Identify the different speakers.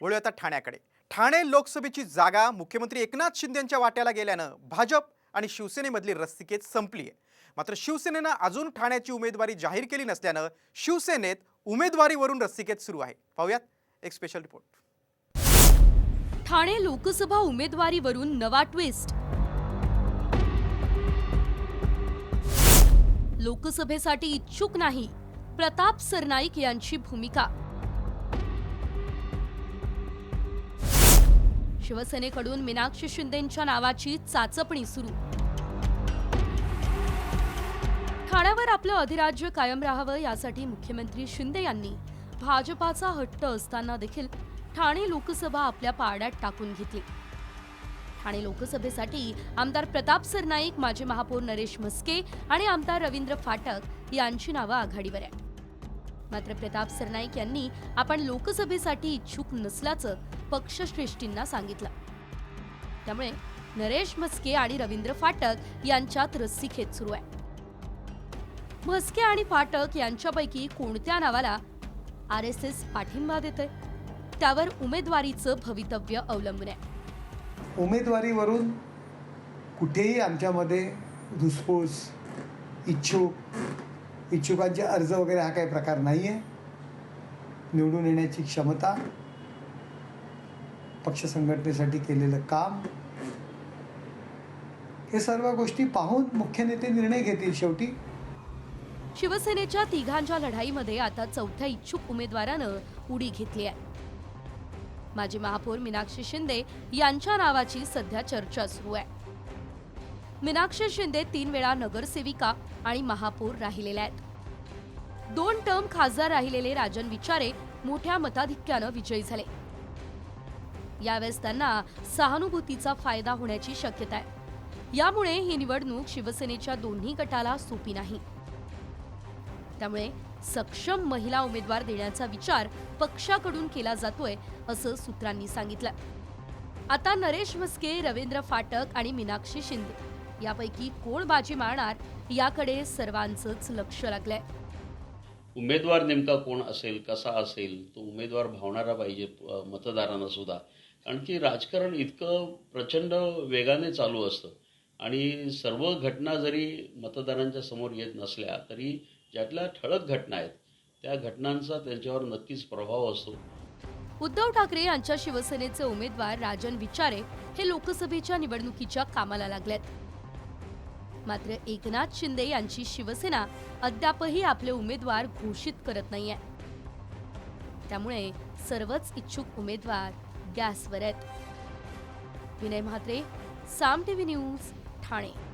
Speaker 1: वळूया आता ठाण्याकडे. ठाणे लोकसभेची जागा मुख्यमंत्री एकनाथ शिंदेंच्या वाट्याला गेल्यानं भाजप आणि शिवसेनेमधली रस्तिकेत संपली आहे. मात्र शिवसेनेनं अजून ठाण्याची उमेदवारी जाहीर केली नसल्यानं शिवसेनेत उमेदवारीवरून रस्तिकेत सुरू आहे. पाहूयात एक स्पेशल रिपोर्ट
Speaker 2: ठाणे लोकसभा उमेदवारीवरून नवा ट्विस्ट लोकसभेसाठी इच्छुक नाही प्रताप सरनाईक यांची भूमिका. शिवसेनेकडून मीनाक्षी शिंदेंच्या नावाची चाचपणी सुरू. ठाण्यावर आपलं अधिराज्य कायम राहावं यासाठी मुख्यमंत्री शिंदे यांनी भाजपाचा हट्ट असताना देखील ठाणे लोकसभा आपल्या पारड्यात टाकून घेतली. ठाणे लोकसभेसाठी आमदार प्रताप सरनाईक माजी महापौर नरेश म्हस्के आणि आमदार रवींद्र फाटक यांची नावं आघाडीवर आहेत. मात्र प्रताप सरनाईक यांनी आपण लोकसभेसाठी इच्छुक नसल्याचं पक्षश्रेष्ठींना सांगितलं. त्यामुळे नरेश म्हस्के आणि रवींद्र फाटक यांच्यात रस्सीखेच सुरू आहे. म्हस्के आणि फाटक यांच्यापैकी कोणत्या नावाला आर एस एस पाठिंबा देतंय? त्यावर उमेदवारीचं भवितव्य अवलंबून आहे.
Speaker 3: उमेदवारीवरून कुठेही आमच्यामध्ये धुसफूस इच्छुक इच्छुकांचे अर्ज वगैरे हा काही प्रकार नाही आहे निवडून येण्याची क्षमता पक्ष संघटनेसाठी केलेलं काम हे सर्व गोष्टी पाहून मुख्य नेते निर्णय घेतील शेवटी.
Speaker 2: शिवसेनेच्या तिघांच्या लढाईमध्ये आता चौथ्या इच्छुक उमेदवारानं उडी घेतली आहे. माजी महापौर मीनाक्षी शिंदे यांच्या नावाची सध्या चर्चा सुरू आहे. मीनाक्षी शिंदे तीन वेळा नगरसेविका आणि महापौर राहिलेल्या आहेत. दोन टर्म खासदार राहिलेले राजन विचारे मोठ्या मताधिक्यानं विजयी झाले. यावेळेस त्यांना सहानुभूतीचा फायदा होण्याची शक्यता आहे. यामुळे ही निवडणूक शिवसेनेच्या दोन्ही गटाला सोपी नाही. त्यामुळे सक्षम महिला उमेदवार देण्याचा विचार पक्षाकडून केला जातोय असं सूत्रांनी सांगितलं. आता नरेश म्हस्के रवींद्र फाटक आणि मीनाक्षी शिंदे. यापैकी कोण बाजी मारणार याकडे सर्वांचंच लक्ष लागलंय.
Speaker 4: उमेदवार नेमका कोण असेल कसा असेल तो उमेदवार भावणारा पाहिजे मतदारांना सुद्धा. कारण की राजकारण इतकं प्रचंड वेगाने चालू असतं. आणि सर्व घटना जरी मतदारांच्या समोर येत नसल्या तरी ज्यातल्या ठळक घटना आहेत त्या घटनांचा त्यांच्यावर नक्कीच प्रभाव असतो.
Speaker 2: उद्धव ठाकरे यांच्या शिवसेनेचे उमेदवार राजन विचारे हे लोकसभेच्या निवडणुकीच्या कामाला लागलेत. मात्र एकनाथ शिंदे यांची शिवसेना अद्यापही आपले उमेदवार घोषित करत नाहीये. त्यामुळे सर्वच इच्छुक उमेदवार गॅसवर आहेत. Vinay Mhatre Saam TV news Thane.